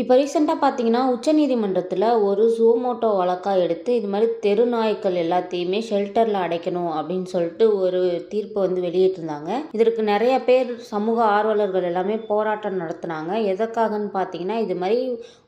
இப்போ ரீசெண்டாக பார்த்தீங்கன்னா உச்சநீதிமன்றத்தில் ஒரு சோமோட்டோ வழக்காக எடுத்து இது மாதிரி தெரு நாய்க்கள் எல்லாத்தையுமே ஷெல்டரில் அடைக்கணும் அப்படின்னு சொல்லிட்டு ஒரு தீர்ப்பு வந்து வெளியிட்டிருந்தாங்க. இதற்கு நிறைய பேர் சமூக ஆர்வலர்கள் எல்லாமே போராட்டம் நடத்துனாங்க. எதற்காகன்னு பார்த்தீங்கன்னா இது மாதிரி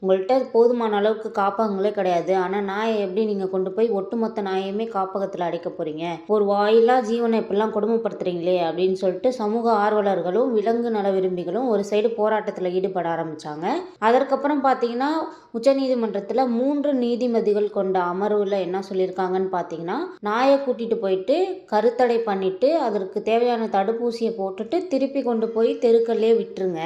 உங்கள்கிட்ட போதுமான அளவுக்கு காப்பகங்களே கிடையாது. ஆனால் நாயை எப்படி நீங்கள் கொண்டு போய் ஒட்டுமொத்த நாயையுமே காப்பகத்தில் அடைக்க போகிறீங்க ஒரு வாயிலா ஜீவனை இப்படிலாம் கொடுமைப்படுத்துறீங்களே அப்படின்னு சொல்லிட்டு சமூக ஆர்வலர்களும் விலங்கு நல விரும்பிகளும் ஒரு சைடு போராட்டத்தில் ஈடுபட ஆரம்பித்தாங்க அதற்கு அதற்கப்புறம் பார்த்தீங்கன்னா உச்சநீதிமன்றத்தில் மூன்று நீதிபதிகள் கொண்ட அமர்வில் என்ன சொல்லியிருக்காங்கன்னு பார்த்தீங்கன்னா நாயை கூட்டிகிட்டு போயிட்டு கருத்தடை பண்ணிட்டு அதற்கு தேவையான தடுப்பூசியை போட்டுட்டு திருப்பி கொண்டு போய் தெருக்கல்லே விட்டுருங்க.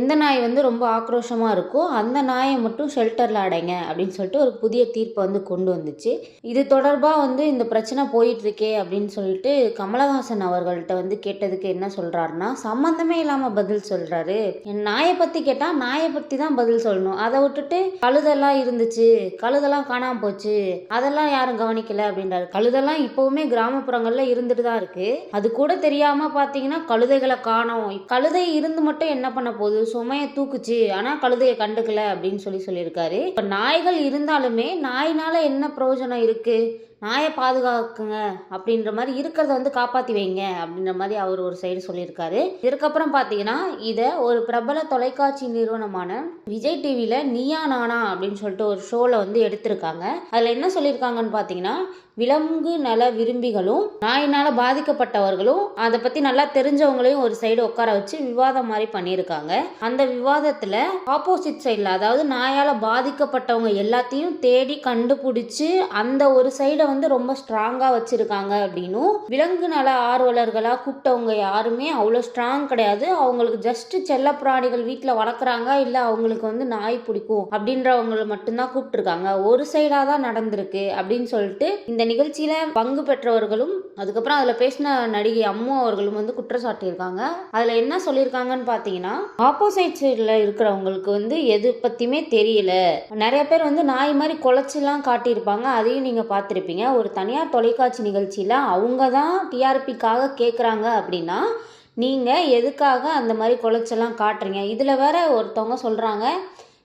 எந்த நாய் வந்து ரொம்ப ஆக்ரோஷமாக இருக்கோ அந்த நாயை மட்டும் ஷெல்டரில் அடைங்க அப்படின்னு சொல்லிட்டு ஒரு புதிய தீர்ப்பை வந்து கொண்டு வந்துச்சு. இது தொடர்பாக வந்து இந்த பிரச்சனை போயிட்டு இருக்கே அப்படின்னு சொல்லிட்டு கமலஹாசன் அவர்கள்ட்ட வந்து கேட்டதுக்கு என்ன சொல்கிறாருன்னா சம்மந்தமே இல்லாமல் பதில் சொல்கிறாரு என் நாயை பற்றி கேட்டால் நாயை பற்றி தான் பதில் சொல்லணும். அதை விட்டுட்டு கழுதெல்லாம் இருந்துச்சு கழுதெல்லாம் காணாம போச்சு. அதெல்லாம் யாரும் கவனிக்கல அப்படின்றாரு. கழுதெல்லாம் இப்போவுமே கிராமப்புறங்களில் இருந்துட்டு தான் இருக்கு. அது கூட தெரியாம பார்த்தீங்கன்னா கழுதைகளை காணோம். கழுதை இருந்து மட்டும் என்ன பண்ண போகுது? சுமையை தூக்குச்சு. ஆனால் கழுதையை கண்டுக்கல அப்படின்னு சொல்லி சொல்லியிருக்காரு. இப்போ நாய்கள் இருந்தாலுமே நாயினால என்ன பிரயோஜனம் இருக்கு? நாயை பாதுகாக்குங்க அப்படின்ற மாதிரி இருக்கிறத வந்து காப்பாற்றி வைங்க அப்படின்ற மாதிரி அவர் ஒரு சைடு சொல்லியிருக்காரு. இதுக்கப்புறம் பார்த்தீங்கன்னா இதை ஒரு பிரபல தொலைக்காட்சி நிறுவனமான விஜய் டிவியில் நீயா நானா அப்படின்னு சொல்லிட்டு ஒரு ஷோவில் வந்து எடுத்திருக்காங்க. அதில் என்ன சொல்லியிருக்காங்கன்னு பார்த்தீங்கன்னா விலங்கு நல விரும்பிகளும் நாயினால் பாதிக்கப்பட்டவர்களும் அதை பற்றி நல்லா தெரிஞ்சவங்களையும் ஒரு சைடு உட்கார வச்சு விவாதம் மாதிரி பண்ணியிருக்காங்க. அந்த விவாதத்தில் ஆப்போசிட் சைடில் அதாவது நாயால் பாதிக்கப்பட்டவங்க எல்லாத்தையும் தேடி கண்டுபிடிச்சி அந்த ஒரு சைடை வந்து ரொம்ப ஸ்ட்ராங்காக வச்சுருக்காங்க அப்படின்னும் விலங்கு நல ஆர்வலர்களாக கூப்பிட்டவங்க யாருமே அவ்வளோ ஸ்ட்ராங் கிடையாது. அவங்களுக்கு ஜஸ்ட் செல்ல பிராணிகள் வீட்டில் வளர்க்குறாங்க இல்லை அவங்களுக்கு வந்து நாய் பிடிக்கும் அப்படின்றவங்களை மட்டும்தான் கூப்பிட்டுருக்காங்க. ஒரு சைடாக தான் நடந்திருக்கு அப்படின்னு சொல்லிட்டு இந்த நிகழ்ச்சியில் பங்கு பெற்றவர்களும் அதுக்கப்புறம் அதில் பேசின நடிகை அம்மு அவர்களும் வந்து குற்றம் சாட்டியிருக்காங்க. அதில் என்ன சொல்லியிருக்காங்கன்னு பார்த்தீங்கன்னா ஆப்போசைட் சைடில் இருக்கிறவங்களுக்கு வந்து எது பற்றியுமே தெரியல. நிறைய பேர் வந்து நாய் மாதிரி குலைச்சிலாம் காட்டியிருப்பாங்க. அதையும் நீங்கள் பார்த்துருப்பீங்க. ஒரு தனியார் தொலைக்காட்சி நிகழ்ச்சியில் அவங்க தான் டிஆர்பிக்காக கேட்குறாங்க அப்படின்னா நீங்கள் எதுக்காக அந்த மாதிரி குலைச்செல்லாம் காட்டுறீங்க? இதில் வேற ஒருத்தவங்க சொல்கிறாங்க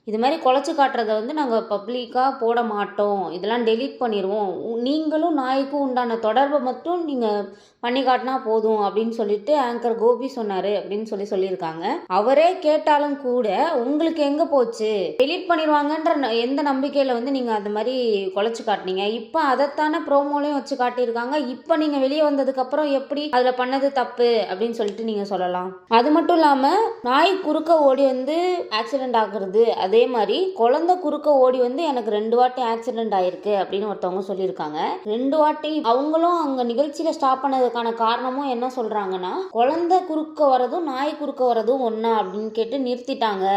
இது மாதிரி குலைச்சி காட்டுறத வந்து நாங்கள் பப்ளிக்காக போட மாட்டோம். இதெல்லாம் டெலீட் பண்ணிடுவோம் உ- நீங்களும் நாய்க்கும் உண்டான தொடர்பை மட்டும் நீங்கள் பண்ணி காட்டினா போதும் அப்படின்னு சொல்லிட்டு ஆங்கர் கோபி சொன்னார் அப்படின்னு சொல்லி சொல்லியிருக்காங்க. அவரே கேட்டாலும் கூட உங்களுக்கு எங்கே போச்சு? டெலீட் பண்ணிடுவாங்கன்ற ந- எந்த நம்பிக்கையில் வந்து நீங்கள் அந்த மாதிரி குலைச்சி காட்டினீங்க? இப்போ அதைத்தானே ப்ரோமோலையும் வச்சு காட்டியிருக்காங்க. இப்போ நீங்கள் வெளியே வந்ததுக்கப்புறம் எப்படி அதில் பண்ணது தப்பு அப்படின்னு சொல்லிட்டு நீங்கள் சொல்லலாம். அது மட்டும் இல்லாமல் நாய் குறுக்க ஓடி வந்து ஆக்சிடென்ட் ஆகுறது அது அதே மாதிரி குழந்தை குறுக்க ஓடி வந்து எனக்கு ரெண்டு வாட்டி ஆக்சிடென்ட் ஆயிருக்கு அப்படின்னு ஒருத்தவங்க சொல்லியிருக்காங்க. ரெண்டு வாட்டி அவங்களும் அங்கே நிகழ்ச்சியில் ஸ்டாப் பண்ணதுக்கான காரணமும் என்ன சொல்கிறாங்கன்னா குழந்தை குறுக்க வரதும் நாய் குறுக்க வரதும் ஒன்றா அப்படின்னு கேட்டு நிறுத்திட்டாங்க.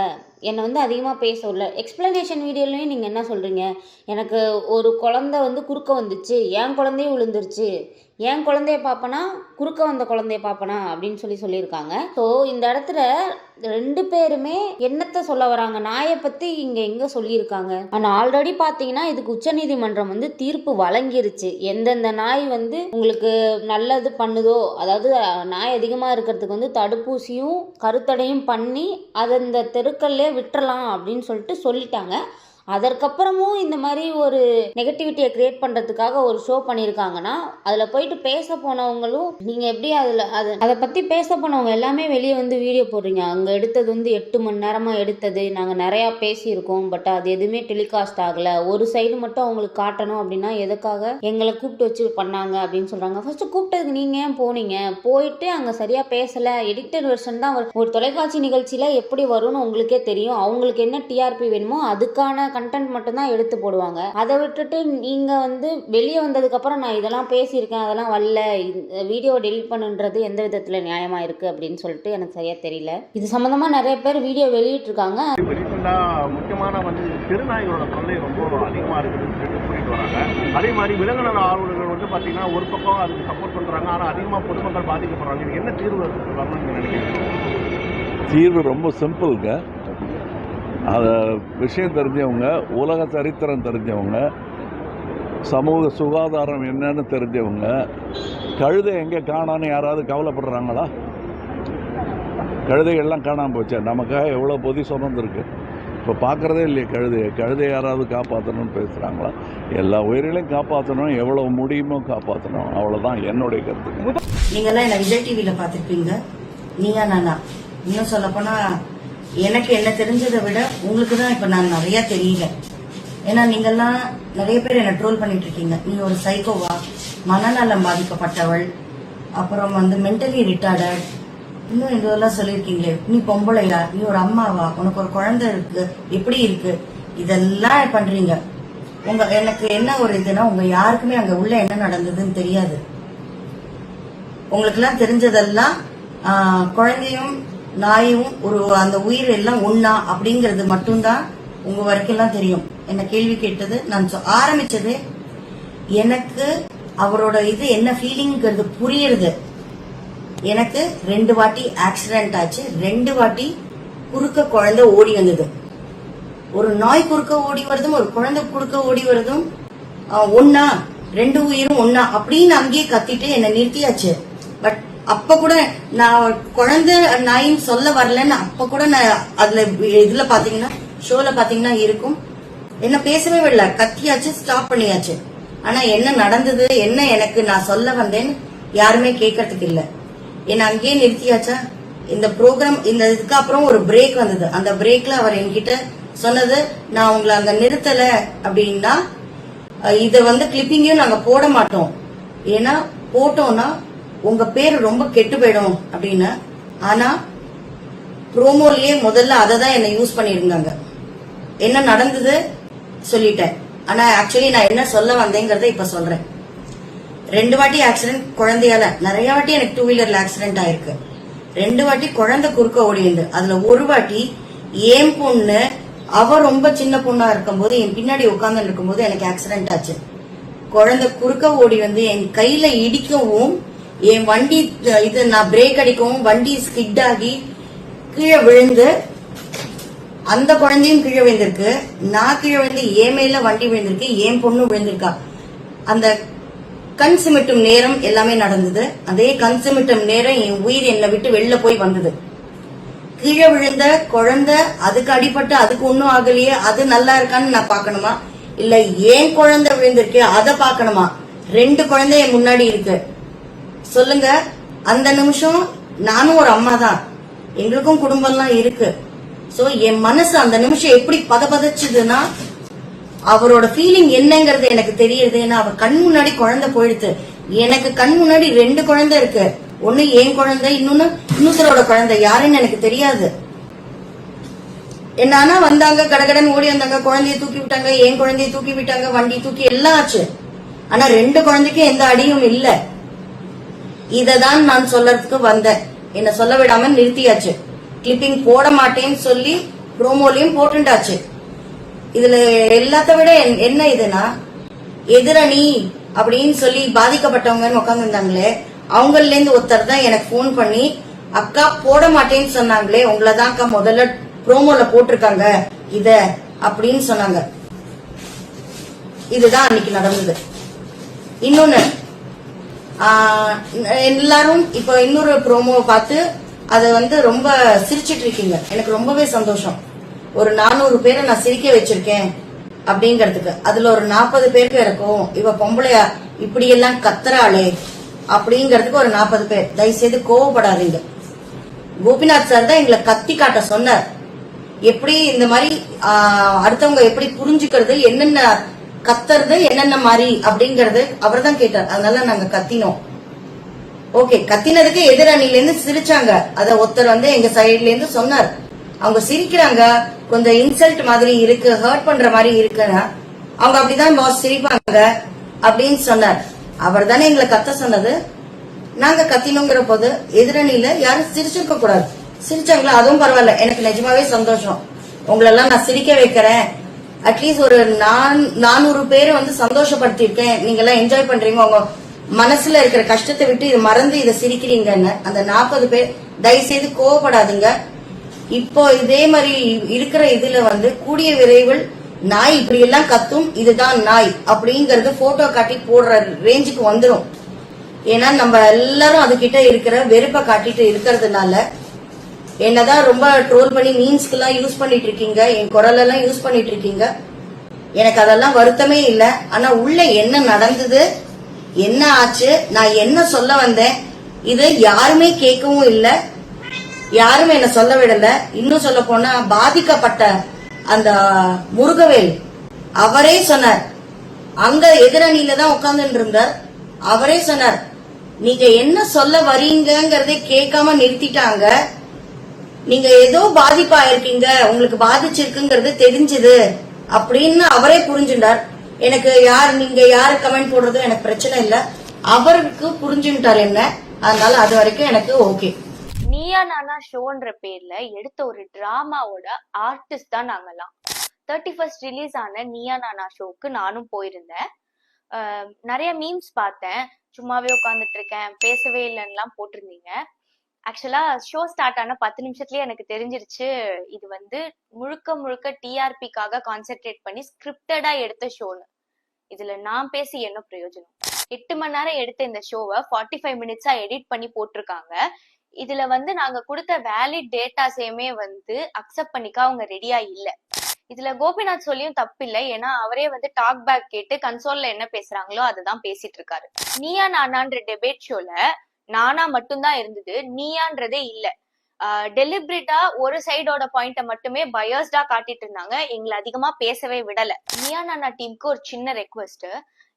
என்னை வந்து அதிகமாக பேச விடல எக்ஸ்ப்ளனேஷன் வீடியோலையும் நீங்கள் என்ன சொல்கிறீங்க எனக்கு ஒரு குழந்தை வந்து குறுக்க வந்துச்சு என் குழந்தையும் விழுந்துருச்சு. என் குழந்தைய பார்ப்பனா குறுக்க வந்த குழந்தைய பார்ப்பனா அப்படின்னு சொல்லி சொல்லியிருக்காங்க. ஸோ இந்த இடத்துல ரெண்டு பேருமே என்னத்தை சொல்ல வராங்க? நாயை பற்றி இங்கே எங்கே சொல்லியிருக்காங்க? ஆனால் ஆல்ரெடி பார்த்தீங்கன்னா இதுக்கு உச்சநீதிமன்றம் வந்து தீர்ப்பு வழங்கிருச்சு. எந்தெந்த நாய் வந்து உங்களுக்கு நல்லது பண்ணுதோ அதாவது நாய் அதிகமாக இருக்கிறதுக்கு வந்து தடுப்பூசியும் கருத்தடையும் பண்ணி அதை இந்த தெருக்கல்லே விட்டுறலாம் அப்படின்னு சொல்லிட்டு சொல்லிட்டாங்க. அதற்கப்புறமும் இந்த மாதிரி ஒரு நெகட்டிவிட்டியை கிரியேட் பண்ணுறதுக்காக ஒரு ஷோ பண்ணியிருக்காங்கன்னா அதில் போயிட்டு பேச போனவங்களும் நீங்கள் எப்படி அதில் அது அதை பற்றி பேச போனவங்க எல்லாமே வெளியே வந்து வீடியோ போடுறீங்க. அங்கே எடுத்தது வந்து எட்டு மணி நேரமாக எடுத்தது. நாங்கள் நிறையா பேசியிருக்கோம் பட் அது எதுவுமே டெலிகாஸ்ட் ஆகலை. ஒரு சைடு மட்டும் அவங்களுக்கு காட்டணும் அப்படின்னா எதுக்காக எங்களை கூப்பிட்டு வச்சு பண்ணாங்க அப்படின்னு சொல்கிறாங்க ஃபஸ்ட்டு கூப்பிட்டதுக்கு நீங்கள் ஏன் போனீங்க? போயிட்டு அங்கே சரியாக பேசலை. எடிட்டட் வெர்ஷன் தான் ஒரு தொலைக்காட்சி நிகழ்ச்சியில் எப்படி வரும்னு உங்களுக்கே தெரியும். அவங்களுக்கு என்ன டிஆர்பி வேணுமோ அதுக்கான கண்டென்ட் மட்டும்தான் எடுத்து போடுவாங்க. அதை விட்டுட்டு நீங்கள் வந்து வெளியே வந்ததுக்கப்புறம் நான் இதெல்லாம் பேசியிருக்கேன் அதெல்லாம் வரல வீடியோ டெலிட் பண்ணுன்றது எந்த விதத்தில் நியாயமாக இருக்குது அப்படின்னு சொல்லிட்டு எனக்கு சரியாக தெரியல. இது சம்மந்தமாக நிறைய பேர் வீடியோ வெளியிட்டிருக்காங்க. முக்கியமான வந்து தெருநாய்களோட தொல்லை ரொம்ப அதிகமாக இருக்குதுன்னு கூட்டிகிட்டு வராங்க. அதே மாதிரி விலங்குநல ஆர்வலர்கள் வந்து பார்த்தீங்கன்னா ஒரு பக்கம் அதுக்கு சப்போர்ட் பண்ணுறாங்க ஆனால் அதிகமாக பொதுமக்கள் பாதிக்கப்படுறாங்க. இதுக்கு என்ன தீர்வு நினைக்கிறீங்க? தீர்வு ரொம்ப சிம்பிளுங்க அதை விஷயம் தெரிஞ்சவங்க உலக சரித்திரம் தெரிஞ்சவங்க சமூக சுகாதாரம் என்னன்னு தெரிஞ்சவங்க கழுதை எங்கே காணான்னு யாராவது கவலைப்படுறாங்களா? கழுதைகள்லாம் காணாமல் போச்சு நமக்காக எவ்வளோ பொதி சுமந்துருக்கு. இப்போ பார்க்குறதே இல்லையே கழுதையை கழுதை யாராவது காப்பாற்றணும்னு பேசுகிறாங்களா எல்லா உயிர்களையும் காப்பாற்றணும் எவ்வளோ முடியுமோ காப்பாற்றணும் அவ்வளோதான் என்னுடைய கருத்து. நீங்கள்லாம் என்ன விஜய் டிவியில் பார்த்துருப்பீங்க. நீங்கள் நானா இன்னும் சொல்லப்போனால் எனக்கு என்ன தெரிஞ்சதை விட உங்களுக்கு தான் இப்ப நான் நிறைய தெரியல. ஏன்னா நீங்கெல்லாம் நிறைய பேர் என்ன ட்ரோல் பண்ணிட்டு இருக்கீங்க. நீ ஒரு சைக்கோவா மனநலம் பாதிக்கப்பட்டவள். அப்புறம் வந்து மென்டலி ரிட்டார்டட் இன்னும் இதெல்லாம் சொல்லியிருக்கீங்களே. நீ பொம்பளையா? நீ ஒரு அம்மாவா? உனக்கு ஒரு குழந்தை இருக்கு. எப்படி இருக்கு? இதெல்லாம் பண்றீங்க. உங்க எனக்கு என்ன ஒரு இதுனா உங்க யாருக்குமே அங்க உள்ள என்ன நடந்ததுன்னு தெரியாது. உங்களுக்கெல்லாம் தெரிஞ்சதெல்லாம் குழந்தையும் நாயும் ஒரு அந்த உயிர் எல்லாம் ஒண்ணா அப்படிங்கறது மட்டும்தான் உங்க வரைக்கும் எல்லாம் தெரியும். என்ன கேள்வி கேட்டது? நான் சொ- ஆரம்பிச்சது எனக்கு அவரோட இது என்ன ஃபீலிங்கிறது புரியுறது. எனக்கு ரெண்டு வாட்டி ஆக்சிடென்ட் ஆச்சு. ரெண்டு வாட்டி குறுக்க குழந்தை ஓடி வந்தது. ஒரு நாய் குறுக்க ஓடி வருதும் ஒரு குழந்தை குறுக்க ஓடி வருதும் ஒன்னா ரெண்டு உயிரும் ஒன்னா அப்படின்னு அங்கேயே கத்திட்டு என்ன நிறுத்தியாச்சு. பட் அப்ப கூட நான் குழந்தை நாயின்னு சொல்ல வரலன்னு அப்ப கூட நான் அதுல இதுல பாத்தீங்கன்னா ஷோல பாத்தீங்கன்னா இருக்கும். என்ன பேசவே விடல. கத்தியாச்சு ஸ்டாப் பண்ணியாச்சு. ஆனா என்ன நடந்தது என்ன எனக்கு நான் சொல்ல வந்தேன்னு யாருமே கேட்கறதுக்கு இல்ல. என்ன அங்கேயே நிறுத்தியாச்சா? இந்த ப்ரோக்ராம் இந்த இதுக்கு அப்புறம் ஒரு பிரேக் வந்தது. அந்த பிரேக்ல அவர் என்கிட்ட சொன்னது நான் உங்களை அங்க நிறுத்தல அப்படின்னா இத வந்து கிளிப்பிங்கும் நாங்க போட மாட்டோம். ஏன்னா போட்டோம்னா உங்க பேர் ரொம்ப கெட்டு போயிடும் அப்படின்னு. ஆனா ப்ரோமோலயே முதல்ல அதை தான் என்ன யூஸ் பண்ணியிருந்தாங்க. என்ன நடந்தது சொல்லிட்டேன். ஆனா ஆக்சுவலி நான் என்ன சொல்ல வந்தேங்கிறத இப்ப சொல்றேன். ரெண்டு வாட்டி ஆக்சிடென்ட் குழந்தையால. நிறைய வாட்டி எனக்கு டூ வீலர்ல ஆக்சிடென்ட் ஆயிருக்கு. ரெண்டு வாட்டி குழந்தை குறுக்க ஓடிந்து அதுல ஒரு வாட்டி ஏன் பொண்ணு அவ ரொம்ப சின்ன பொண்ணா இருக்கும்போது என் பின்னாடி உட்கார்ந்து இருக்கும்போது எனக்கு ஆக்சிடென்ட் ஆச்சு. குழந்தை குறுக்க ஓடி வந்து என் கையில இடிக்கவும் என் வண்டி இது நான் பிரேக் அடிக்கவும் வண்டி ஸ்கிட் ஆகி கீழே விழுந்து அந்த குழந்தையும் கீழே விழுந்திருக்கு. நான் கீழே விழுந்து என் மேல வண்டி விழுந்திருக்கு என் பொண்ணு விழுந்திருக்கா. அந்த கண் சிமிட்டும் நேரம் எல்லாமே நடந்தது. அதே கண் சிமிட்டும் நேரம் என் உயிர் என்னை விட்டு வெளில போய் வந்தது. கீழே விழுந்த குழந்தை அதுக்கு அடிபட்டு அதுக்கு ஒன்றும் ஆகலையே அது நல்லா இருக்கான்னு நான் பார்க்கணுமா? இல்ல ஏன் குழந்தை விழுந்திருக்கு அதை பார்க்கணுமா? ரெண்டு குழந்தை என் முன்னாடி இருக்கு. சொல்லுங்க. அந்த நிமிஷம் நானும் ஒரு அம்மா தான் எங்களுக்கும் குடும்பம்லாம் இருக்கு. சோ என் மனசு அந்த நிமிஷம் எப்படி பதபதச்சுதுன்னா அவரோட ஃபீலிங் என்னங்கிறது எனக்கு தெரியுது. ஏன்னா அவ கண் முன்னாடி குழந்தை போயிடுது எனக்கு கண் முன்னாடி ரெண்டு குழந்தை இருக்கு. ஒண்ணு என் குழந்தை இன்னொன்னு இன்னொருத்தரோட குழந்தை. யாருன்னு எனக்கு தெரியாது. என்னன்னா வந்தாங்க கடகடன் ஓடி வந்தாங்க குழந்தைய தூக்கி விட்டாங்க என் குழந்தைய தூக்கி விட்டாங்க வண்டி தூக்கி எல்லாம் ஆச்சு. ஆனா ரெண்டு குழந்தைக்கும் எந்த அடியும் இல்லை. இததான் நான் சொல்றதுக்கு வந்தேன். என்ன சொல்ல விடாம நிறுத்தியாச்சு. கிளிப்பிங் போட மாட்டேன்னு சொல்லி ப்ரோமோலையும் போட்டுண்டாச்சு. இதுல எல்லாத்த விட என்- என்ன இதுனா எதிரணி அப்படின்னு சொல்லி பாதிக்கப்பட்டவங்கன்னு உட்காந்துருந்தாங்களே இருந்தாங்களே இருந்து ஒருத்தர் தான் எனக்கு ஃபோன் பண்ணி அக்கா போட மாட்டேன்னு சொன்னாங்களே உங்களை தான் அக்கா முதல்ல ப்ரோமோல போட்டிருக்காங்க இத அப்படின்னு சொன்னாங்க. இதுதான் அன்னைக்கு நடந்தது. இன்னொன்னு எல்லாரும் இப்ப இன்னொரு ப்ரோமோ பார்த்து அதை வந்து ரொம்ப சிரிச்சிட்டு இருக்கீங்க. எனக்கு ரொம்பவே சந்தோஷம். ஒரு நானூறு பேரை நான் சிரிக்க வச்சிருக்கேன் அப்படிங்கறதுக்கு. அதுல ஒரு நாற்பது பேருக்கு இருக்கும் இவ பொம்பளையா இப்படி எல்லாம் கத்துறாளே அப்படிங்கறதுக்கு ஒரு நாற்பது பேர். தயவுசெய்து கோவப்படாதீங்க. கோபிநாத் சார் தான் எங்களை கத்தி காட்ட சொன்னார். எப்படி இந்த மாதிரி அடுத்தவங்க எப்படி புரிஞ்சுக்கிறது என்னென்ன கத்துறது என்னென்ன மாதிரி அப்படிங்கறது அவர் தான் கேட்டார். அதனால நாங்க கத்தினோம். ஓகே கத்தினதுக்கு எதிரணில இருந்து சிரிச்சாங்க. அத ஒருத்தர் வந்து எங்க சைட்ல இருந்து சொன்னார். அவங்க சிரிக்கிறாங்க. கொஞ்சம் இன்சல்ட் மாதிரி இருக்கு ஹர்ட் பண்ற மாதிரி இருக்குன்னா அவங்க அப்படிதான் பாஸ் சிரிப்பாங்க அப்படின்னு சொன்னார். அவர் தானே எங்களை கத்த சொன்னது? நாங்க கத்தினோங்கிற போது எதிரணியில யாரும் சிரிச்சிருக்க கூடாது. சிரிச்சாங்களா? அதுவும் பரவாயில்ல. எனக்கு நிஜமாவே சந்தோஷம். உங்களெல்லாம் நான் சிரிக்க வைக்கிறேன். அட்லீஸ்ட் ஒரு நான் நானூறு பேரை வந்து சந்தோஷப்படுத்திருக்கேன் நீங்க எல்லாம் என்ஜாய் பண்றீங்க. உங்க மனசுல இருக்கிற கஷ்டத்தை விட்டு இது மறந்து இதை சிரிக்கிறீங்கன்னு. அந்த நாற்பது பேர் தயவு செய்து கோவப்படாதுங்க. இப்போ இதே மாதிரி இருக்கிற இதுல வந்து கூடிய விரைவில் நாய் இப்படி எல்லாம் கத்தும் இதுதான் நாய் அப்படிங்கறத போட்டோ காட்டி போடுற ரேஞ்சுக்கு வந்துடும் ஏன்னா நம்ம எல்லாரும் அதுகிட்ட இருக்கிற வெறுப்பை காட்டிட்டு இருக்கிறதுனால என்னதான் ரொம்ப ட்ரோல் பண்ணி மீன்ஸ்க்கெல்லாம் யூஸ் பண்ணிட்டு இருக்கீங்க என் குரலெல்லாம் யூஸ் பண்ணிட்டு இருக்கீங்க எனக்கு அதெல்லாம் வருத்தமே இல்ல. ஆனா உள்ள என்ன நடந்தது என்ன ஆச்சு நான் என்ன சொல்ல வந்தேன் இது யாருமே கேட்கவும் இல்ல. யாருமே என்ன சொல்ல விடல. இன்னும் சொல்ல போனா பாதிக்கப்பட்ட அந்த முருகவேல் அவரே சொன்னார். அங்க எதிரணியில தான் உட்கார்ந்து இருந்தார். அவரே சொன்னார் நீங்க என்ன சொல்ல வரீங்கங்கறதே கேட்காம நிறுத்திட்டாங்க. நீங்க ஏதோ பாதிப்பா இருக்கீங்க உங்களுக்கு பாதிச்சிருக்குங்கிறது தெரிஞ்சது அப்படின்னு அவரே புரிஞ்சுட்டார். எனக்கு யார் நீங்க யாரு கமெண்ட் போடுறதும் எனக்கு பிரச்சனை இல்ல. அவருக்கு புரிஞ்சுட்டார் என்ன? அதனால அது வரைக்கும் எனக்கு ஓகே நீயா நானா ஷோன்ற பேர்ல எடுத்த ஒரு டிராமாவோட ஆர்டிஸ்ட் தான் நாங்கெல்லாம். தேர்ட்டி ஃபர்ஸ்ட் ரிலீஸ் ஆன நீயா நானா ஷோக்கு நானும் போயிருந்தேன். நிறைய மீம்ஸ் பார்த்தேன். சும்மாவே உட்காந்துட்டு இருக்கேன் பேசவே இல்லைன்னுலாம் போட்டிருந்தீங்க. ஆக்சுவலா ஷோ ஸ்டார்ட் ஆன பத்து நிமிஷத்துலயே எனக்கு தெரிஞ்சிருச்சு. இது வந்து முழுக்க முழுக்க டிஆர்பிக்காக கான்சென்ட்ரேட் பண்ணி ஸ்கிரிப்டடா எடுத்த ஷோன்னு இதுல நான் பேசி என்ன பிரயோஜனம்? எட்டு மணி நேரம் எடுத்த இந்த ஷோவை ஃபார்ட்டி ஃபைவ் மினிட்ஸா எடிட் பண்ணி போட்டிருக்காங்க. இதுல வந்து நாங்க கொடுத்த வேலிட் டேட்டாஸையுமே வந்து அக்செப்ட் பண்ணிக்க அவங்க ரெடியா இல்ல. இதுல கோபிநாத் சொல்லியும் தப்பு இல்லை ஏன்னா அவரே வந்து டாக் பேக் கேட்டு கன்சோல்ல என்ன பேசுறாங்களோ அதுதான் பேசிட்டு இருக்காரு. நீயா நானான்ற டெபேட் ஷோல நானா மட்டும்தான் இருந்தது நீயான்றதே இல்ல. டெலிபரேட்டா ஒரு சைடோட பாயிண்ட மட்டுமே பயர்ஸ்டா காட்டிட்டு இருந்தாங்க. எங்களை அதிகமா பேசவே விடல. நீயா நானா டீமுக்கு ஒரு சின்ன ரெக்வஸ்ட்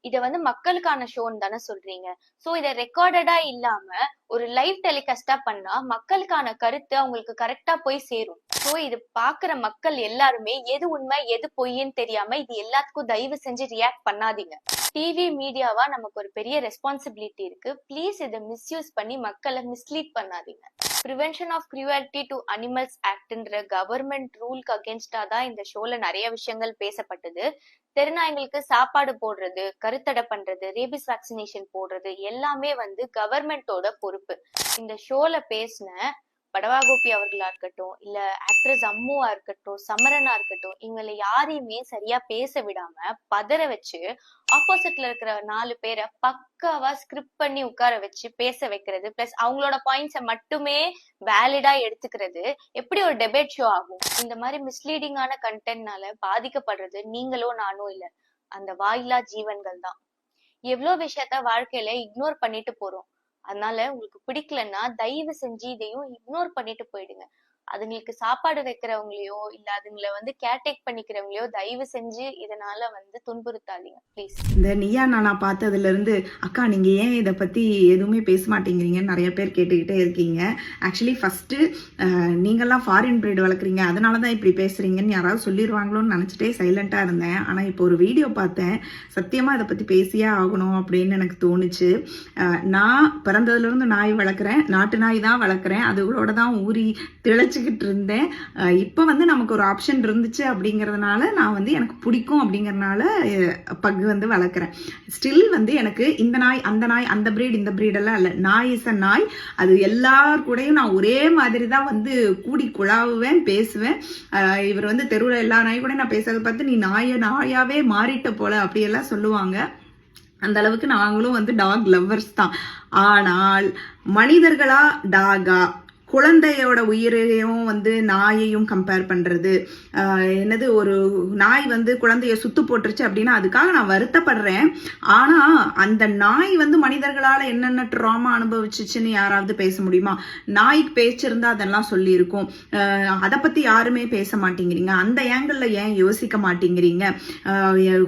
இத வந்து மக்களுக்கான ஷோன்னு தானே சொல்றீங்க. சோ இத ரெக்கார்டடா இல்லாம ஒரு லைவ் டெலிகாஸ்டா பண்ணா மக்களுக்கான கருத்து அவங்களுக்கு கரெக்டா போய் சேரும். சோ இது பாக்குற மக்கள் எல்லாருமே எது உண்மை எது பொய்ன்னு தெரியாம இது எல்லாத்துக்கும் தயவு செஞ்சு ரியாக்ட் பண்ணாதீங்க. டிவி மீடியாவா நமக்கு ஒரு பெரிய ரெஸ்பான்சிபிலிட்டி இருக்கு. ப்ளீஸ் இதை மிஸ்யூஸ் பண்ணி மக்களை மிஸ்லீட் பண்ணாதீங்க. Prevention of cruelty to animals ஆக்ட்ன்ற government ரூலுக்கு அகேன்ஸ்டா தான் இந்த ஷோல நிறைய விஷயங்கள் பேசப்பட்டது. தெருநாய்களுக்கு சாப்பாடு போடுறது கருத்தடை பண்றது ரேபிஸ் வேக்சினேஷன் போடுறது எல்லாமே வந்து கவர்மெண்டோட பொறுப்பு. இந்த ஷோல பேசின படவாகோபி அவர்களா இருக்கட்டும் இல்ல ஆக்ட்ரஸ் அம்முவா இருக்கட்டும் சமரனா இருக்கட்டும் இவங்களை யாரையுமே சரியா பேச விடாம பதற வச்சு ஆப்போசிட்ல இருக்கிற நாலு பேரை பக்காவா ஸ்கிரிப்ட் பண்ணி உட்கார வச்சு பேச வைக்கிறது பிளஸ் அவங்களோட பாயிண்ட்ஸை மட்டுமே வேலிடா எடுத்துக்கிறது எப்படி ஒரு டெபேட் ஷோ ஆகும்? இந்த மாதிரி மிஸ்லீடிங்கான கண்டென்ட்னால பாதிக்கப்படுறது நீங்களோ நானோ இல்ல. அந்த வாயிலா ஜீவன்கள் தான். எவ்வளவு விஷயத்த வாழ்க்கையில இக்னோர் பண்ணிட்டு போறோம். அதனால உங்களுக்கு பிடிக்கலன்னா தயவு செஞ்சு இதையும் இக்னோர் பண்ணிட்டு போயிடுங்க. அதுங்களுக்கு சாப்பாடு வைக்கிறவங்களையோ இல்ல அதுங்களை வந்து கேர்டேக் பண்ணிக்கிறவங்களையோ தயவு செஞ்சு இதனால வந்து துன்புறுத்தாதீங்க ப்ளீஸ் இந்த நீயா நானா பார்த்ததுல இருந்து அக்கா நீங்க ஏன் இதை பத்தி எதுவுமே பேச மாட்டேங்கிறீங்கன்னு நிறைய பேர் கேட்டுக்கிட்டே இருக்கீங்க. ஆக்சுவலி ஃபர்ஸ்ட் நீங்கெல்லாம் ஃபாரின் பிரீட் வளர்க்குறீங்க. அதனால தான் இப்படி பேசுறீங்கன்னு யாராவது சொல்லிடுவாங்களோன்னு நினச்சிட்டே சைலண்டா இருந்தேன். ஆனா இப்போ ஒரு வீடியோ பார்த்தேன். சத்தியமா இதை பத்தி பேசியே ஆகணும் அப்படின்னு எனக்கு தோணுச்சு. நான் பிறந்ததுல இருந்து நாய் வளர்க்குறேன். நாட்டு நாய் தான் வளர்க்குறேன். அதுகளோட தான் ஊறி திளைச்சிக்கிட்டு இருந்தேன் இப்போ வந்து நமக்கு ஒரு ஆப்ஷன் இருந்துச்சு அப்படிங்கறதுனால நான் வந்து எனக்கு பிடிக்கும் அப்படிங்கறதுனால பக் வந்து வளர்க்குறேன். ஸ்டில் வந்து எனக்கு இந்த நாய் அந்த நாய் அந்த பிரீட் இந்த பிரீடெல்லாம் இல்லை. நாய் இஸ் அ நாய். அது எல்லார் கூடயும் நான் ஒரே மாதிரி தான் வந்து கூடி குழாவுவேன் பேசுவேன். இவர் வந்து தெருவில் எல்லா நாய் கூட நான் பேசுறத பார்த்து நீ நாய நாயாவே மாறிட்ட போல அப்படியெல்லாம் சொல்லுவாங்க. அந்த அளவுக்கு நாங்களும் வந்து டாக் லவ்வர்ஸ் தான். ஆனால் மனிதர்களா டாகா குழந்தையோட உயிரையும் வந்து நாயையும் கம்பேர் பண்ணுறது என்னது ஒரு நாய் வந்து குழந்தைய சுத்து போட்டுருச்சு அப்படின்னா அதுக்காக நான் வருத்தப்படுறேன். ஆனால் அந்த நாய் வந்து மனிதர்களால் என்னென்ன ட்ராமா அனுபவிச்சுச்சுன்னு யாராவது பேச முடியுமா? நாய்க்கு பேச்சிருந்தா அதெல்லாம் சொல்லியிருக்கும். அதை பற்றி யாருமே பேச மாட்டேங்கிறீங்க. அந்த ஏங்கிளில் ஏன் யோசிக்க மாட்டேங்கிறீங்க?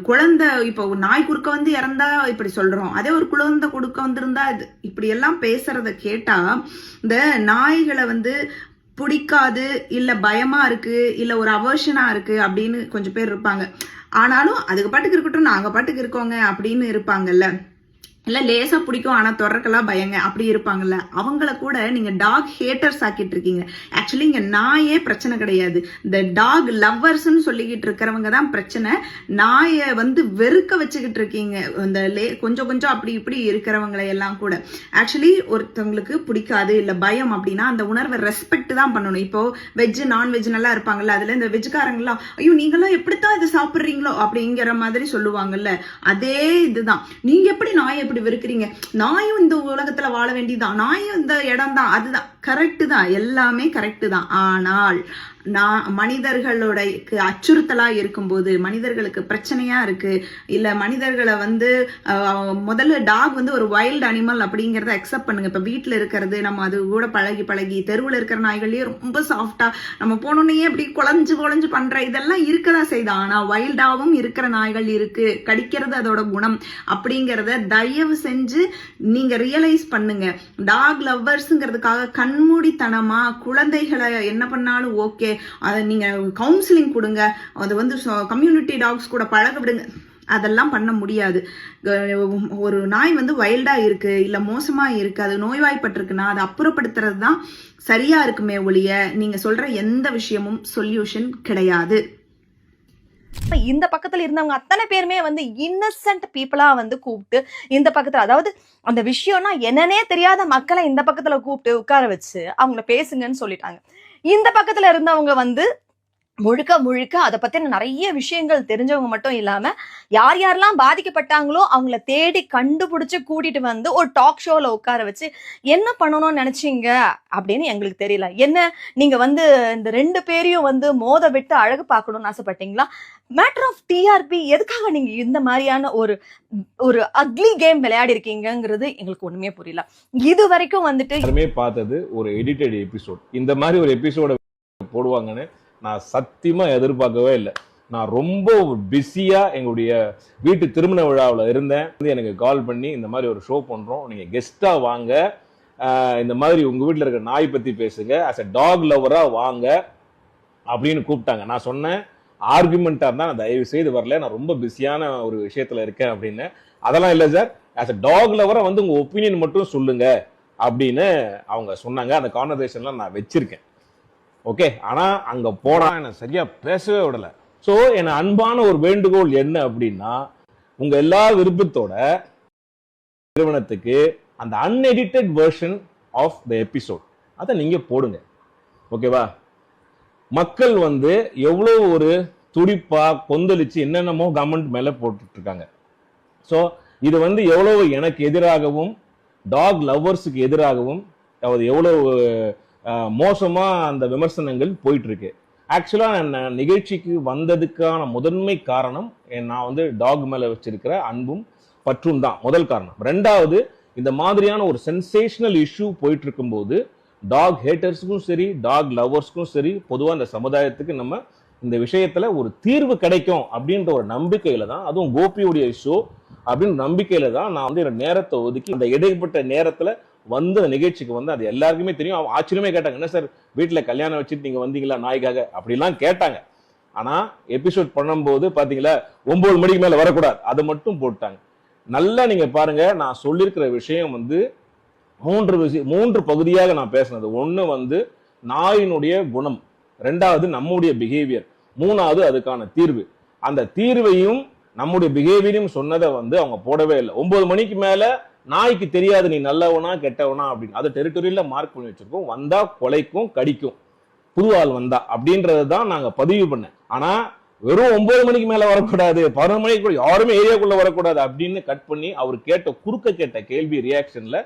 குழந்தை இப்போ நாய் குறுக்க வந்து இறந்தா இப்படி சொல்கிறோம் அதே ஒரு குழந்தை குறுக்க வந்திருந்தா இது இப்படி எல்லாம் பேசுறத கேட்டால் இந்த நாய்களை வந்து பிடிக்காது இல்லை பயமாக இருக்குது இல்லை ஒரு அவர்ஷனாக இருக்குது அப்படின்னு கொஞ்சம் பேர் இருப்பாங்க. ஆனாலும் அதுக்கு பாட்டுக்கு இருக்கட்டும் நாங்கள் பாட்டுக்கு இருக்கோங்க அப்படின்னு இருப்பாங்கல்ல. இல்லை லேசாக பிடிக்கும் ஆனால் தொடர்க்கெல்லாம் பயங்க. அப்படி இருப்பாங்கல்ல. அவங்கள கூட நீங்கள் டாக் ஹேட்டர்ஸ் ஆக்கிட்டு இருக்கீங்க. ஆக்சுவலி இங்கே நாயே பிரச்சனை கிடையாது. இந்த டாக் லவ்வர்ஸ்ன்னு சொல்லிக்கிட்டு இருக்கிறவங்க தான் பிரச்சனை. நாயை வந்து வெறுக்க வச்சுக்கிட்டு இருக்கீங்க. இந்த லே கொஞ்சம் கொஞ்சம் அப்படி இப்படி இருக்கிறவங்களை எல்லாம் கூட. ஆக்சுவலி ஒருத்தவங்களுக்கு பிடிக்காது இல்லை பயம் அப்படின்னா அந்த உணர்வை ரெஸ்பெக்ட் தான் பண்ணணும். இப்போ வெஜ் நான்வெஜ் நல்லா இருப்பாங்கல்ல. அதில் இந்த வெஜ்காரங்களாம் ஐயோ நீங்களாம் எப்படித்தான் இதை சாப்பிட்றீங்களோ? அப்படிங்கிற மாதிரி சொல்லுவாங்கல்ல. அதே இதுதான். நீங்கள் எப்படி நாயை எப்படி இப்படி வெறுக்கிறீங்க? நாயும் இந்த உலகத்துல வாழ வேண்டியதுதான். நாயும் இந்த இடம் தான் அதுதான். கரெக்டு தான். எல்லாமே கரெக்டு தான். ஆனால் நான் மனிதர்களோட அச்சுறுத்தலா இருக்கும்போது மனிதர்களுக்கு பிரச்சனையா இருக்கு இல்ல மனிதர்களை வந்து முதல்ல டாக் வந்து ஒரு வைல்டு அனிமல் அப்படிங்கிறத அக்செப்ட் பண்ணுங்க. இப்ப வீட்டில் இருக்கிறது நம்ம அது கூட பழகி பழகி தெருவில் இருக்கிற நாய்கள்லயே ரொம்ப சாஃப்டா நம்ம போனோன்னே அப்படி குழஞ்சு குழஞ்சு பண்ற இதெல்லாம் இருக்கதா செய்யுது ஆனா வைல்டாவும் இருக்கிற நாய்கள் இருக்கு. கடிக்கிறது அதோட குணம் அப்படிங்கிறத தயவு செஞ்சு நீங்க ரியலைஸ் பண்ணுங்க. டாக் லவ்வர்ஸுங்கிறதுக்காக கண்மூடித்தனமா குழந்தைகளை என்ன பண்ணாலும் ஓகே. அதை நீங்க கவுன்சிலிங் கொடுங்க. அது வந்து கம்யூனிட்டி டாக்ஸ் கூட பழக விடுங்க அதெல்லாம் பண்ண முடியாது. ஒரு நாய் வந்து வைல்டா இருக்கு இல்ல மோசமா இருக்கு அது நோய்வாய்ப்பட்டிருக்குன்னா அதை அப்புறப்படுத்துறது தான் சரியா இருக்குமே ஒழிய நீங்க சொல்ற எந்த விஷயமும் சொல்யூஷன் கிடையாது. இந்த பக்கத்துல இருந்தவங்க அத்தனை பேருமே வந்து இன்னசென்ட் பீப்புளா வந்து கூப்பிட்டு இந்த பக்கத்துல அதாவது அந்த விஷயம்னா என்னன்னே தெரியாத மக்களை இந்த பக்கத்துல கூப்பிட்டு உட்கார வச்சு அவங்கள பேசுங்கன்னு சொல்லிட்டாங்க. இந்த பக்கத்துல இருந்தவங்க வந்து முழுக்க முழுக்க அதை பற்றின நிறைய விஷயங்கள் தெரிஞ்சவங்க மட்டும் இல்லாம யார் யாரெல்லாம் பாதிக்கப்பட்டாங்களோ அவங்கள தேடி கண்டுபிடிச்சி கூட்டிட்டு வந்து ஒரு டாக் ஷோவில் உட்கார வச்சு என்ன பண்ணணும்னு நினைச்சீங்க? அப்படின்னு எங்களுக்கு தெரியல. என்ன நீங்க வந்து இந்த ரெண்டு பேரையும் வந்து மோத விட்டு அழகு பார்க்கணும்னு ஆசைப்பட்டீங்களா? மேட்ரு ஆஃப் டிஆர்பி எதுக்காக நீங்க இந்த மாதிரியான ஒரு ஒரு அக்லி கேம் விளையாடி இருக்கீங்கங்கிறது எங்களுக்கு ஒண்ணுமே புரியல. இது வரைக்கும் வந்துட்டு பார்த்தது ஒரு எடிட்டட் எபிசோட் இந்த மாதிரி ஒரு எபிசோட போடுவாங்கன்னு நான் சத்தியமா எதிர்பார்க்கவே இல்லை. நான் ரொம்ப பிஸியா எங்களுடைய வீட்டு திருமண விழாவில் இருந்தேன். வந்து எனக்கு கால் பண்ணி இந்த மாதிரி ஒரு ஷோ பண்றோம். நீங்க கெஸ்டா வாங்க. இந்த மாதிரி உங்க வீட்டில் இருக்கிற நாய் பத்தி பேசுங்க. ஆஸ் அ டாக் லவரா வாங்க அப்படின்னு கூப்பிட்டாங்க. நான் சொன்னேன். ஆர்குமெண்ட்டாக இருந்தால் நான் தயவு செய்து வரல. நான் ரொம்ப பிஸியான ஒரு விஷயத்துல இருக்கேன் அப்படின்னு. அதெல்லாம் இல்லை சார் ஆஸ் அ டாக் லவரா வந்து உங்க ஒப்பீனியன் மட்டும் சொல்லுங்க அப்படின்னு அவங்க சொன்னாங்க. அந்த கான்வர்சேஷன்லாம் நான் வச்சிருக்கேன். ஓகே ஆனால் அங்கே போனால் என்னை சரியாக பேசவே விடலை. ஸோ என் அன்பான ஒரு வேண்டுகோள் என்ன அப்படின்னா உங்கள் எல்லா விருப்பத்தோட நிறுவனத்துக்கு அந்த unedited version of the episode அதை நீங்கள் போடுங்க. ஓகேவா மக்கள் வந்து எவ்வளோ ஒரு துடிப்பாக கொந்தளிச்சு என்னென்னமோ கவர்மெண்ட் மேலே போட்டுட்டு இருக்காங்க ஸோ இது வந்து எவ்வளோ எனக்கு எதிராகவும் டாக் லவ்வர்ஸுக்கு எதிராகவும் அது எவ்வளோ மோசமாக மோசமா அந்த விமர்சனங்கள் போயிட்டு இருக்கு ஆக்சுவலா நான் நிகழ்ச்சிக்கு வந்ததுக்கான முதன்மை காரணம் என் நான் வந்து டாக் மேல வச்சிருக்கிற அன்பும் பற்றும் தான். முதல் காரணம். ரெண்டாவது இந்த மாதிரியான ஒரு சென்சேஷனல் இஷ்யூ போயிட்டு இருக்கும்போது டாக் ஹேட்டர்ஸுக்கும் சரி டாக் லவ்வர்ஸ்க்கும் சரி பொதுவாக இந்த சமுதாயத்துக்கு நம்ம இந்த விஷயத்துல ஒரு தீர்வு கிடைக்கும் அப்படின்ற ஒரு நம்பிக்கையில தான் அதுவும் கோபியுடைய ஷோ அப்படின்னு நம்பிக்கையில தான் நான் வந்து என்னோட நேரத்தை ஒதுக்கி இந்த இடைப்பட்ட நேரத்துல வந்து அந்த நிகழ்ச்சிக்கு வந்து அது எல்லாருக்குமே தெரியும். அவங்க ஆச்சரியமே கேட்டாங்க என்ன சார் வீட்டில் கல்யாணம் வச்சுட்டு நீங்கள் வந்தீங்களா நாய்க்காக? அப்படிலாம் கேட்டாங்க. ஆனால் எபிசோட் பண்ணும்போது பார்த்தீங்களா ஒம்பது மணிக்கு மேலே வரக்கூடாது. அதை மட்டும் போட்டாங்க. நல்லா நீங்கள் பாருங்கள் நான் சொல்லியிருக்கிற விஷயம் வந்து மூன்று விஷயம் மூன்று பகுதியாக நான் பேசினது. ஒன்று வந்து நாயினுடைய குணம். ரெண்டாவது நம்முடைய பிஹேவியர் மூணாவது அதுக்கான தீர்வு. அந்த தீர்வையும் நம்முடைய பிஹேவியரையும் சொன்னதை வந்து அவங்க போடவே இல்லை. ஒன்பது மணிக்கு மேலே நாய்க்கு தெரியாது நீ நல்லவனா கெட்டவனா அப்படின்னு. அதை டெரிட்டரியில் மார்க் பண்ணி வச்சிருக்கோம். வந்தா கொலைக்கும் கடிக்கும். புது ஆள் வந்தா அப்படின்றது தான் நாங்கள் பதிவு பண்ணேன். ஆனால் வெறும் ஒன்பது மணிக்கு மேலே வரக்கூடாது பதினொரு மணிக்கு கூட யாருமே ஏரியாக்குள்ளே வரக்கூடாது அப்படின்னு கட் பண்ணி அவர் கேட்ட குறுக்க கேட்ட கேள்வி ரியாக்ஷனில்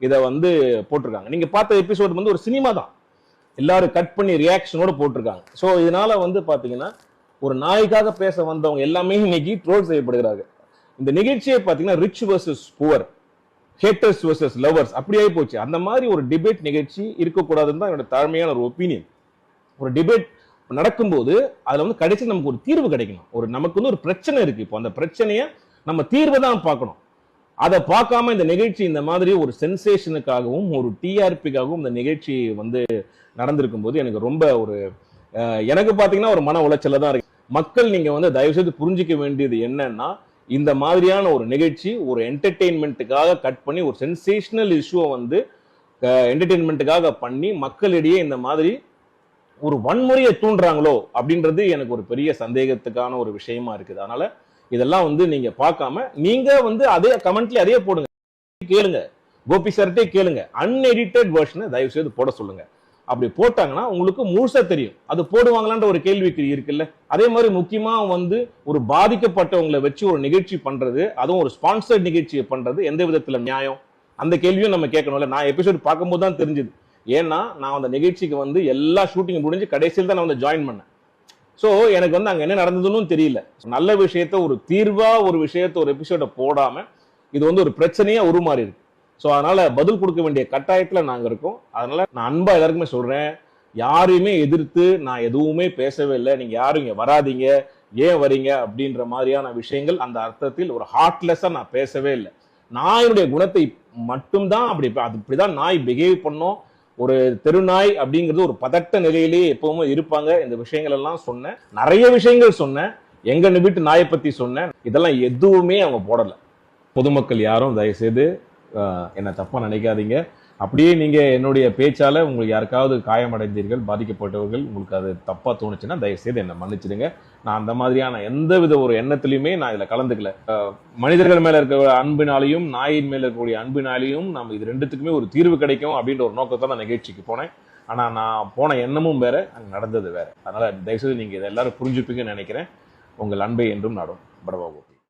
இதை வந்து போட்டிருக்காங்க. நீங்கள் பார்த்த எபிசோடு வந்து ஒரு சினிமா தான். எல்லாரும் கட் பண்ணி ரியாக்ஷனோட போட்டிருக்காங்க. ஸோ இதனால வந்து பார்த்தீங்கன்னா ஒரு நாய்க்காக பேச வந்தவங்க எல்லாமே இன்னைக்கு ட்ரோல் செய்யப்படுகிறார்கள். இந்த நிகழ்ச்சியை பார்த்தீங்கன்னா rich versus poor haters versus lovers அப்படியே போச்சு. அந்த மாதிரி ஒரு டிபேட் நிகழ்ச்சி இருக்கக்கூடாதுன்னு தான் என்னோட தாழ்மையான ஒரு ஒப்பீனியன் ஒரு டிபேட் நடக்கும்போது அதில் வந்து கடைசி நமக்கு ஒரு தீர்வு கிடைக்கணும். ஒரு நமக்கு வந்து ஒரு பிரச்சனை இருக்கு. இப்போ அந்த பிரச்சனையை நம்ம தீர்வை தான் பார்க்கணும். அதை பார்க்காம இந்த நிகழ்ச்சி இந்த மாதிரி ஒரு சென்சேஷனுக்காகவும் ஒரு டிஆர்பிக்காகவும் இந்த நிகழ்ச்சி வந்து நடந்திருக்கும் போது எனக்கு ரொம்ப ஒரு எனக்கு பார்த்தீங்கன்னா ஒரு மன உளைச்சல தான் இருக்கு. மக்கள் நீங்க வந்து தயவு செய்து புரிஞ்சிக்க வேண்டியது என்னன்னா இந்த மாதிரியான ஒரு நிகழ்ச்சி ஒரு என்டர்டெயின்மெண்ட்டுக்காக கட் பண்ணி ஒரு சென்சேஷனல் இஷ்யூவை வந்து என்டர்டெயின்மெண்ட்டுக்காக பண்ணி மக்களிடையே இந்த மாதிரி ஒரு வன்முறையை தூண்டுறாங்களோ அப்படின்றது எனக்கு ஒரு பெரிய சந்தேகத்துக்கான ஒரு விஷயமா இருக்குது. அதனால இதெல்லாம் வந்து நீங்க பார்க்காம நீங்க வந்து அதே கமெண்ட்ல அதே போடுங்க. கேளுங்க. கோபி சார்ட்டே கேளுங்க. அன்எடிட்டட் வெர்ஷனை தயவு செய்து போட சொல்லுங்க. அப்படி போட்டாங்கன்னா உங்களுக்கு முழுசா தெரியும். அது போடுவாங்களான்ற ஒரு கேள்விக்குறி இருக்குல்ல. அதே மாதிரி முக்கியமா வந்து ஒரு பாதிக்கப்பட்டவங்களை வச்சு ஒரு நிகழ்ச்சி பண்றது அதுவும் ஒரு ஸ்பான்சர்ட் நிகழ்ச்சியை பண்றது எந்த விதத்துல நியாயம்? அந்த கேள்வியும் நம்ம கேட்கணும்ல. நான் எபிசோட் பார்க்கும்போது தான் தெரிஞ்சுது. ஏன்னா நான் அந்த நிகழ்ச்சிக்கு வந்து எல்லா ஷூட்டிங் முடிஞ்சு கடைசியில் தான் நான் வந்து ஜாயின் பண்ணேன். ஸோ எனக்கு வந்து அங்கே என்ன நடந்ததுன்னு தெரியல. நல்ல விஷயத்த ஒரு தீர்வா ஒரு விஷயத்த ஒரு எபிசோட போடாம இது வந்து ஒரு பிரச்சனையா உருமாறி இருக்கு ஸோ அதனால பதில் கொடுக்க வேண்டிய கட்டாயத்தில் நாங்கள் இருக்கோம். அதனால நான் அன்பா எல்லாருக்குமே சொல்றேன். யாரையுமே எதிர்த்து நான் எதுவுமே பேசவே இல்லை. நீங்க யாரும் இங்கே வராதீங்க. ஏன் வரீங்க? அப்படின்ற மாதிரியான விஷயங்கள் அந்த அர்த்தத்தில் ஒரு ஹார்ட்லெஸ்ஸாக நான் பேசவே இல்லை. நாயினுடைய குணத்தை மட்டும்தான் அப்படி அது இப்படிதான் நாய் பிஹேவ் பண்ணும். ஒரு தெருநாய் அப்படிங்கிறது ஒரு பதட்ட நிலையிலேயே எப்பவுமே இருப்பாங்க. இந்த விஷயங்கள் எல்லாம் சொன்னேன். நிறைய விஷயங்கள் சொன்னேன். எங்க வீட்டு நாயை பத்தி சொன்னேன். இதெல்லாம் எதுவுமே அவங்க போடலை. பொதுமக்கள் யாரும் தயவுசெய்து என்னை தப்பாக நினைக்காதீங்க. அப்படியே நீங்கள் என்னுடைய பேச்சால் உங்களுக்கு யாருக்காவது காயமடைந்தீர்கள் பாதிக்கப்பட்டவர்கள் உங்களுக்கு அது தப்பாக தோணுச்சுன்னா தயவுசெய்து என்னை மன்னிச்சிடுங்க. நான் அந்த மாதிரியான எந்த வித ஒரு எண்ணத்திலையுமே நான் இதில் கலந்துக்கல. மனிதர்கள் மேலே இருக்க அன்பினாலையும் நாயின் மேலே இருக்கக்கூடிய அன்பினாலையும் நம்ம இது ரெண்டுத்துக்குமே ஒரு தீர்வு கிடைக்கும் அப்படின்ற ஒரு நோக்கத்தை நான் நிகழ்ச்சிக்கு போனேன். ஆனால் நான் போன எண்ணமும் வேறு அங்கே நடந்தது வேறு. அதனால் தயவுசெய்து நீங்கள் இதை எல்லோரும் புரிஞ்சுப்பீங்கன்னு நினைக்கிறேன். உங்கள் அன்பை என்றும் நாடும்.